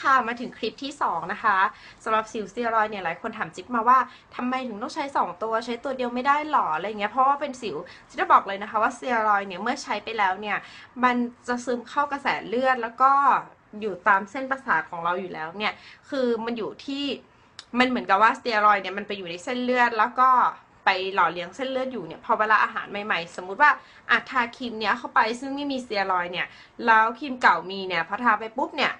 ค่ะมาถึงคลิปที่ 2 นะคะสำหรับสิวสเตียรอยเนี่ยหลายคนถามจิ๊บมาว่าทำไมถึงต้องใช้ 2 ตัวใช้ตัวเดียวไม่ได้หรออะไรเงี้ยเพราะว่าเป็นสิวจิ๊บจะบอกเลยนะคะว่าสเตียรอยเนี่ยเมื่อใช้ไปแล้วเนี่ยมันจะซึมเข้ากระแสเลือด แล้วก็อยู่ตามเส้นประสาทของเราอยู่แล้วเนี่ยคือมันอยู่ที่มันเหมือนกับว่าสเตียรอยเนี่ยมันไปอยู่ในเส้นเลือดแล้วก็ไปหล่อเลี้ยงเส้นเลือดอยู่เนี่ยพอเวลาอาหารใหม่ๆ สมมุติว่าอาทาครีมเนี้ยเข้าไปซึ่งไม่มีสเตียรอยเนี่ยแล้วครีมเก่ามีเนี่ยพอทาไปปุ๊บเนี่ย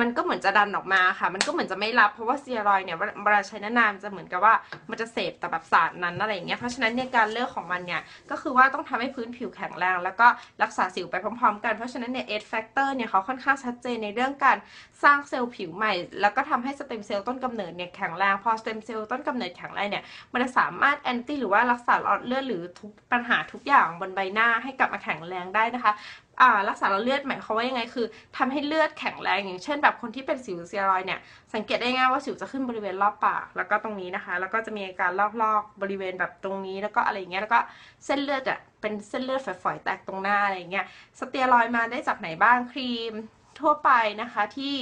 มันก็เหมือนจะดันออกมาค่ะ มันก็เหมือนจะไม่รับ เพราะว่าเตียรอยเนี่ยเวลาใช้นานๆจะเหมือนกับว่ามันจะเสพแต่แบบสารนั้นอะไรอย่างเงี้ย เพราะฉะนั้นเนี่ยการเลือกของมันเนี่ยก็คือว่าต้องทำให้พื้นผิวแข็งแรง แล้วก็รักษาสิวไปพร้อมๆ กัน เพราะฉะนั้นเนี่ยเอทแฟกเตอร์เนี่ยเขาค่อนข้างชัดเจนในเรื่องการสร้างเซลล์ผิวใหม่ แล้วก็ทำให้สเต็มเซลล์ต้นกำเนิดเนี่ยแข็งแรง พอสเต็มเซลล์ต้นกำเนิดแข็งแรงเนี่ย มันจะสามารถแอนตี้หรือว่ารักษาหลอดเลือดหรือทุกปัญหาทุกอย่างบนใบหน้าให้กลับมาแข็งแรงได้นะคะ อ่ารักษาหลอดเลือดหมายความว่ายังไงคือทำให้เลือดแข็งแรงอย่างเช่น แบบคนที่เป็นสิวเซียรอยเนี่ยสังเกตได้ง่ายว่าสิวจะขึ้นบริเวณรอบปาก แล้วก็ตรงนี้นะคะ แล้วก็จะมีอาการลอกๆบริเวณแบบตรงนี้แล้วก็อะไรอย่างเงี้ยแล้วก็เส้นเลือดอะเป็นเส้นเลือดฝอยๆแตกตรงหน้าอะไรอย่างเงี้ยสเตียรอยมาได้จากไหนบ้างครีมทั่วไปนะคะที่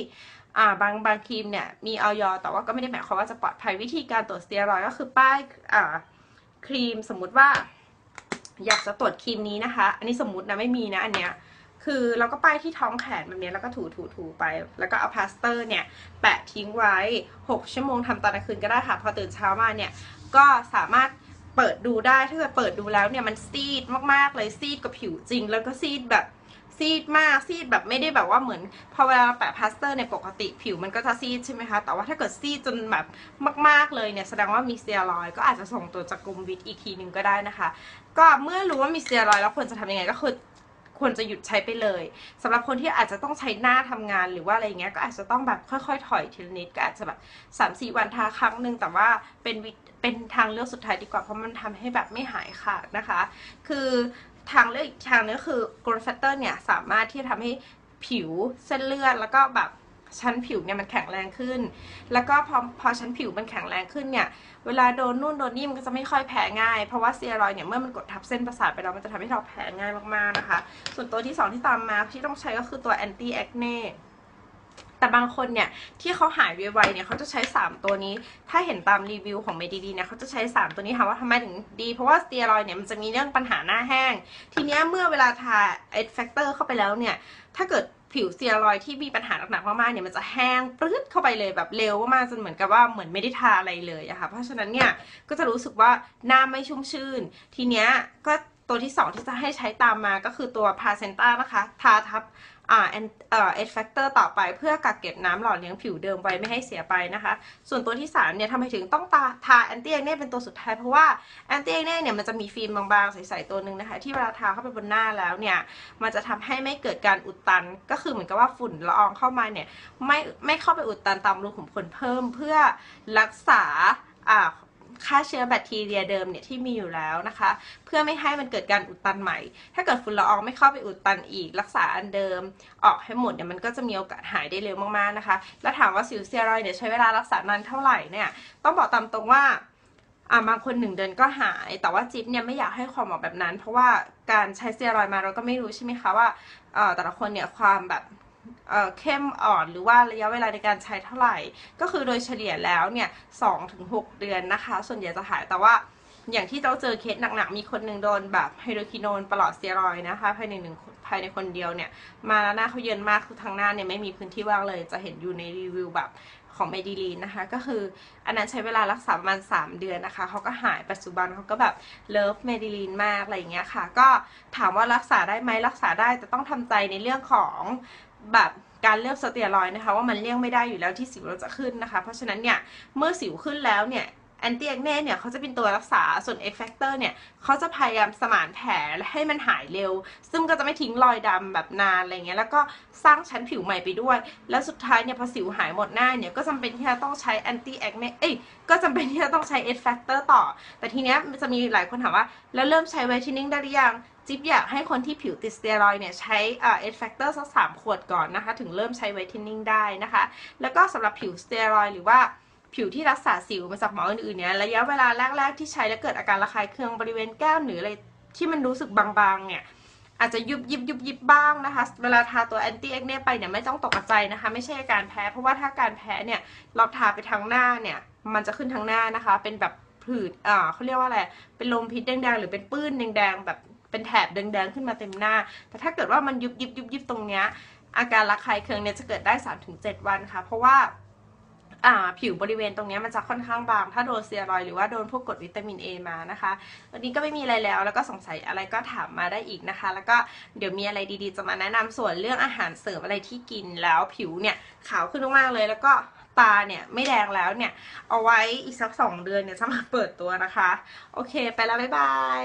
อ่าบางบางครีมเนี่ยมีออยแต่ว่าก็ไม่ได้หมายความว่าจะปลอดภัยวิธีการตรวจสเตียรอยก็คือป้ายอ่าครีมสมมุติว่า อยากจะตรวจครีมนี้นะคะ อันนี้สมมุตินะไม่มีนะอันเนี้ยคือเราก็ป้ายที่ท้องแขนแบบนี้แล้วก็ถูถูถูไป แล้วก็เอาพลาสเตอร์เนี่ย แปะทิ้งไว้ 6 ชั่วโมงทำตอนกลางคืนก็ได้ค่ะ พอตื่นเช้ามาเนี่ย ก็สามารถเปิดดูได้ถ้าเกิดเปิดดูแล้วเนี่ยมันซีดมากๆเลยซีดกับผิวจริง แล้วก็ซีดแบบ ซีดมากซีดแบบไม่ได้แบบว่าเหมือนพอเวลาแปะพลาสเตอร์เนี่ยปกติผิวมันก็จะซีดใช่ไหมคะ แต่ว่าถ้าเกิดซีดจนแบบมาก ๆเลยเนี่ยแสดงว่ามีเซียรอยก็อาจจะส่งตัวจากกลุ่มวิตอีกทีหนึ่งก็ได้นะคะ ก็เมื่อรู้ว่ามีเซียรอยแล้วควรจะทำยังไงก็คือ ควรจะหยุดใช้ไปเลยสำหรับคนที่อาจจะต้องใช้หน้าทำงานหรือว่าอะไรเงี้ยก็อาจจะต้องแบบค่อยๆ ถอยทีละนิดก็อาจจะแบบสามสี่วันทาครั้งหนึ่งแต่ว่าเป็นวิเป็นทางเลือกสุดท้ายดีกว่าเพราะมันทำให้แบบไม่หายขาดนะคะ คือทางเลือกอีกทางนึงคือ growth factor เนี่ยสามารถที่จะทำให้ผิวเส้นเลือดแล้วก็แบบ ชั้นผิวเนี่ยมันแข็งแรงขึ้น แล้วก็พอพอชั้นผิวมันแข็งแรงขึ้นเนี่ย เวลาโดนนู่นโดนนี่มันก็จะไม่ค่อยแพ้ง่าย เพราะว่าเซียรอยเนี่ยเมื่อมันกดทับเส้นประสาทไปแล้วมันจะทำให้เราแพ้ง่ายมากๆนะคะ ส่วนตัวที่ 2 ที่ตามมาที่ต้องใช้ก็คือตัว anti acne แต่บางคนเนี่ยที่เขาหายไวๆเนี่ยเขาจะใช้ 3 ตัวนี้ ถ้าเห็นตามรีวิวของเมดีดีเนี่ยเขาจะใช้ 3 ตัวนี้ถามว่าทำไมถึงดี เพราะว่าสเตียรอยเนี่ยมันจะมีเรื่องปัญหาหน้าแห้ง ทีเนี้ยเมื่อเวลาทาเอ d แฟกเตอร์เข้าไปแล้วเนี่ย ถ้าเกิด ผิวเซียรอยที่มีปัญหาหนักๆมากๆเนี่ยมันจะแห้งปรื้ดเข้าไปเลยแบบเร็วมากๆจนเหมือนกับว่าเหมือนไม่ได้ทาอะไรเลยอะค่ะเพราะฉะนั้นเนี่ยก็จะรู้สึกว่าหน้าไม่ชุ่มชื่น ทีเนี้ยก็ตัวที่ 2 ที่จะให้ใช้ตามมาก็คือตัวพาเซนต้านะคะ ทาทับ อ่าเอ่อเอทแฟกเตอร์ต่อไปเพื่อกักเก็บน้ำหล่อเลี้ยงผิวเดิมไว้ไม่ให้เสียไปนะคะ ส่วนตัวที่3เนี่ยทำไมถึงต้องตาทาแอนตี้แอคเน่เป็นตัวสุดท้ายเพราะว่าแอนตี้แอคเน่เนี่ยมันจะมีฟิล์มบางๆใสๆตัวหนึ่งนะคะ ที่เวลาทาเข้าไปบนหน้าแล้วเนี่ยมันจะทำให้ไม่เกิดการอุดตัน ก็คือเหมือนกับว่าฝุ่นละอองเข้ามาเนี่ยไม่ไม่เข้าไปอุดตันตามรูขุมขนเพิ่มเพื่อรักษาอ่า ฆ่าเชื้อแบคทีเรียเดิมเนี่ยที่มีอยู่แล้วนะคะ เพื่อไม่ให้มันเกิดการอุดตันใหม่ ถ้าเกิดฝุ่นละอองไม่เข้าไปอุดตันอีก รักษาอันเดิม ออกให้หมดเนี่ยมันก็จะมีโอกาสหายได้เร็วมากๆนะคะ แล้วถามว่าสิวเซียรอยเนี่ยใช้เวลารักษานานเท่าไหร่เนี่ยต้องบอกตามตรงว่าอ่าบางคนหนึ่งเดือนก็หาย แต่ว่าจิ๊บเนี่ยไม่อยากให้ความหมอกแบบนั้น เพราะว่าการใช้เซียรอยมาเราก็ไม่รู้ใช่ไหมคะว่าแต่ละคนเนี่ยความแบบ เข้มอ่อนหรือว่าระยะเวลาในการใช้เท่าไหร่ ก็คือโดยเฉลี่ยแล้วเนี่ยสองถึงหกเดือนนะคะ ส่วนใหญ่จะหายแต่ว่าอย่างที่เราเจอเคสหนักๆ มีคนหนึ่งโดนแบบไฮโดรคิโนนปลอดเซียรอยนะคะ ภายในหนึ่งภายในคนเดียวเนี่ย มาแล้วหน้าเขาเยินมากคือทางหน้าเนี่ยไม่มีพื้นที่ว่างเลย จะเห็นอยู่ในรีวิวแบบของเมดิลีนนะคะ ก็คืออันนั้นใช้เวลารักษาประมาณ 3 เดือนนะคะ เขาก็หายปัจจุบันเขาก็แบบเลิฟเมดิลีนมากอะไรอย่างเงี้ยค่ะ ก็ถามว่ารักษาได้ไหมรักษาได้แต่ต้องทำใจในเรื่องของ แบบการเลือกสเตียรอยนะคะ ว่ามันเลี่ยงไม่ได้อยู่แล้วที่สิวเราจะขึ้นนะคะ เพราะฉะนั้นเนี่ยเมื่อสิวขึ้นแล้วเนี่ยแอนตี้แอคเน่เนี่ยเขาจะเป็นตัวรักษาส่วนเอฟเฟกเตอร์เนี่ยเขาจะพยายามสมานแผลให้มันหายเร็ว ซึ่งก็จะไม่ทิ้งรอยดำแบบนานอะไรเงี้ยแล้วก็สร้างชั้นผิวใหม่ไปด้วย แล้วสุดท้ายเนี่ยพอสิวหายหมดหน้าเนี่ยก็จำเป็นที่จะต้องใช้แอนตี้แอคเน่เอ้ยก็จำเป็นที่จะต้องใช้เอฟเฟกเตอร์ต่อ แต่ทีเนี้ยจะมีหลายคนถามว่า แล้วเริ่มใช้ไวท์เทนนิ่งได้หรือยัง จิ๊บอยากให้คนที่ผิวติดสเตียรอยเนี่ยใช้เอ่อเอทแฟกเตอร์สักสามขวดก่อนนะคะ ถึงเริ่มใช้ไวท์เทนนิ่งได้นะคะ แล้วก็สำหรับผิวสเตียรอยหรือว่าผิวที่รักษาสิวมาจากหมออื่นๆเนี่ยระยะเวลาแรกๆที่ใช้แล้วเกิดอาการระคายเคืองบริเวณแก้มหรืออะไรที่มันรู้สึกบางๆเนี่ยอาจจะยุบยิบยุบยิบบ้างนะคะ เวลาทาตัวแอนตี้เอ็กเน่ไปเนี่ยไม่ต้องตกใจนะคะ ไม่ใช่อาการแพ้ เพราะว่าถ้าการแพ้เนี่ยเราทาไปทางหน้าเนี่ย มันจะขึ้นทางหน้านะคะ เป็นแบบผื่นอ่าเขาเรียกว่าอะไร เป็นลมพิษแดงๆ หรือเป็นปื้นแดงๆ แบบ เป็นแถบแดงๆขึ้นมาเต็มหน้า แต่ถ้าเกิดว่ามันยุบยิบยุบยิบตรงเนี้ยอาการระคายเคืองเนี่ยจะเกิดได้ 3-7 วันค่ะ เพราะว่าผิวบริเวณตรงนี้มันจะค่อนข้างบาง ถ้าโดนเซียรอยหรือว่าโดนพวกกรดวิตามิน A มานะคะวันนี้ก็ไม่มีอะไรแล้ว แล้วก็สงสัยอะไรก็ถามมาได้อีกนะคะ แล้วก็เดี๋ยวมีอะไรดีๆ จะมาแนะนำส่วนเรื่องอาหารเสริมอะไรที่กินแล้วผิวเนี่ยขาวขึ้นมากๆเลย แล้วก็ตาเนี่ยไม่แดงแล้วเนี่ย เอาไว้อีกสักสองเดือนเนี่ยจะมาเปิดตัวนะคะ โอเค ไปแล้วบ๊ายบาย